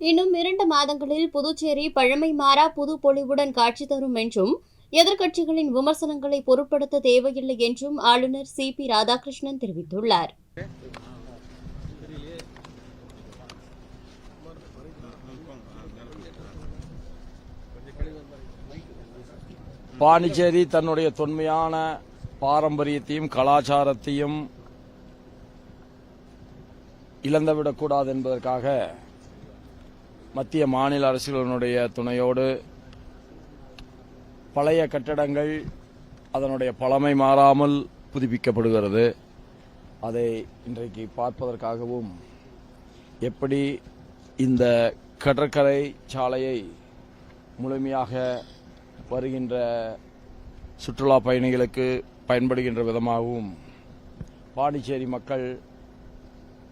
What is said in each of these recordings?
இன்னும் இரண்டு மாதங்களில் புதுச்சேரி பழமை மாறா புது பொலிவுடன் காட்சி தரும் என்றும் எதிர்க்கட்சிகளின் விமர்சனங்களை பொருட்படுத்த தேவையில்லை என்றும் ஆளுநர் சி. பி. ராதாகிருஷ்ணன் தெரிவித்துள்ளார். பாண்டிச்சேரி தன்னுடைய தொன்மையான பாரம்பரியத்தையும் கலாச்சாரத்தையும் இழந்துவிடக்கூடாது என்பதற்காக மத்திய மாநில அரசுகளினுடைய துணையோடு பழைய கட்டடங்கள் அதனுடைய பழமை மாறாமல் புதுப்பிக்கப்படுகிறது. அதை இன்றைக்கு பார்ப்பதற்காகவும் எப்படி இந்த கடற்கரை சாலையை முழுமையாக வருகின்ற சுற்றுலா பயணிகளுக்கு பயன்படுகின்ற விதமாகவும் பாண்டிச்சேரி மக்கள்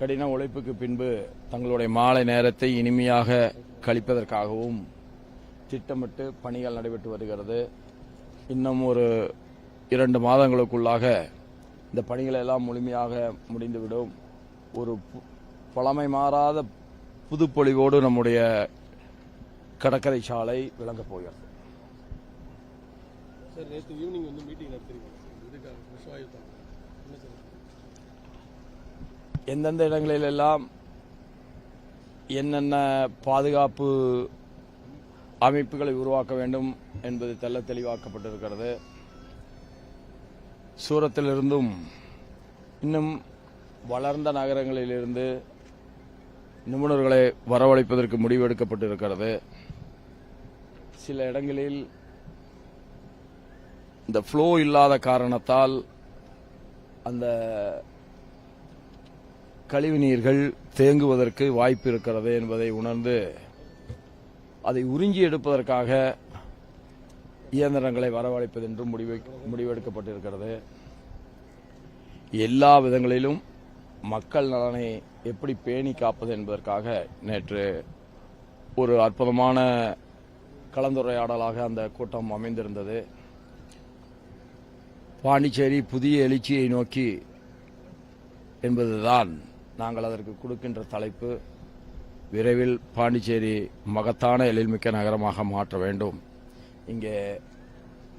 கடின உழைப்புக்கு பின்பு தங்களுடைய மாலை நேரத்தை இனிமையாக கழிப்பதற்காகவும் திட்டமிட்டு பணிகள் நடைபெற்று வருகிறது. இன்னும் ஒரு இரண்டு மாதங்களுக்குள்ளாக இந்த பணிகளை எல்லாம் முழுமையாக முடிந்துவிடும். ஒரு பு- பழமை மாறாத புதுப்பொழிவோடு நம்முடைய கடற்கரை சாலை விளங்கப் போகிறது. சார் நேற்று ஈவினிங் வந்து மீட்டிங் நடத்திருக்கீங்க இதுக்காக விஷவாயு என்ன சார்? எந்தெந்த இடங்களிலெல்லாம் என்னென்ன பாதுகாப்பு அமைப்புகளை உருவாக்க வேண்டும் என்பது தெல்ல தெளிவாக்கப்பட்டிருக்கிறது. சூரத்திலிருந்தும் இன்னும் வளர்ந்த நகரங்களிலிருந்து நிபுணர்களை வரவழைப்பதற்கு முடிவெடுக்கப்பட்டிருக்கிறது. சில இடங்களில் இந்த ஃப்ளோ இல்லாத காரணத்தால் அந்த கழிவு நீர்கள் தேங்குவதற்கு வாய்ப்பு இருக்கிறது என்பதை உணர்ந்து அதை உறிஞ்சி எடுப்பதற்காக இயந்திரங்களை வரவழைப்பது என்றும் முடிவு முடிவெடுக்கப்பட்டிருக்கிறது. எல்லா விதங்களிலும் மக்கள் நலனை எப்படி பேணி காப்பது என்பதற்காக நேற்று ஒரு அற்புதமான கலந்துரையாடலாக அந்த கூட்டம் அமைந்திருந்தது. பாண்டிச்சேரி புதிய எழுச்சியை நோக்கி என்பதுதான். நாங்கள் அதற்கு கொடுக்கின்ற தலைப்பு விரைவில் பாண்டிச்சேரி மகத்தான எழில்மிக்க நகரமாக மாற்ற வேண்டும். இங்கே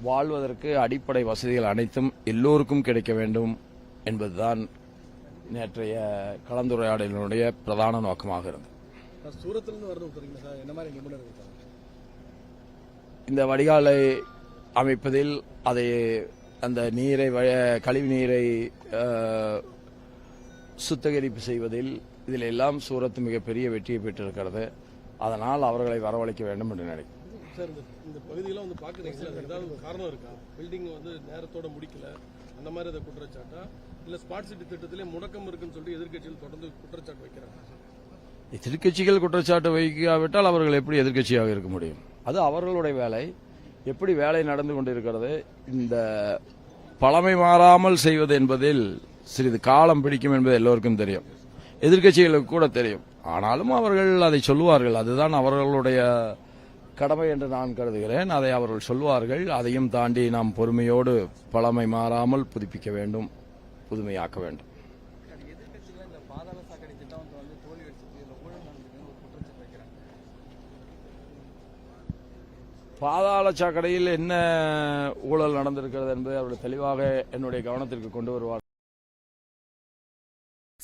வாழ்வதற்கு அடிப்படை வசதிகள் அனைத்தும் எல்லோருக்கும் கிடைக்க வேண்டும் என்பதுதான் நேற்றைய கலந்துரையாடலினுடைய பிரதான நோக்கமாக இருந்தது. இந்த வடிகாலை அமைப்பதில் அதை அந்த நீரை கழிவு நீரை சுத்திகரிப்பு செய்வதில் இதில் எல்லாம் சூரத் மிகப்பெரிய வெற்றியை பெற்றிருக்கிறது. அதனால் அவர்களை வரவழைக்க வேண்டும் என்று நினைக்கிறேன் சார் இந்த பகுதியெல்லாம் வந்து பார்க்குறீங்க சார் ஏதாவது காரணம் இருக்கா? பில்டிங் வந்து நேரத்தோட முடிக்கல. அந்த மாதிரி அதை குற்றச்சாட்டா? இல்லை ஸ்மார்ட் சிட்டி திட்டத்திலே முடக்கம் இருக்குன்னு சொல்லி எதிர்க்கட்சிகள் தொடர்ந்து குற்றச்சாட்டு வைக்கிறாங்க. எதிர்க்கட்சிகள் குற்றச்சாட்டு வைக்காவிட்டால் அவர்கள் எப்படி எதிர்க்கட்சியாக இருக்க முடியும்? அது அவர்களுடைய வேலை. எப்படி வேலை நடந்து கொண்டிருக்கிறது? இந்த பழமை மாறாமல் செய்வது என்பதில் சிறிது காலம் பிடிக்கும் என்பது எல்லோருக்கும் தெரியும். எதிர்க்கட்சிகளுக்கு கூட தெரியும். ஆனாலும் அவர்கள் அதை சொல்லுவார்கள். அதுதான் அவர்களுடைய கடமை என்று நான் கருதுகிறேன். அதை அவர்கள் சொல்வார்கள் அதையும் தாண்டி நாம் பொறுமையோடு பழமை மாறாமல் புதுப்பிக்க வேண்டும் புதுமையாக்க வேண்டும். பாதாள பாதாள சாக்கடையில் என்ன ஊழல் நடந்திருக்கிறது என்பதை அவர்கள் தெளிவாக என்னுடைய கவனத்திற்கு கொண்டு வருவார்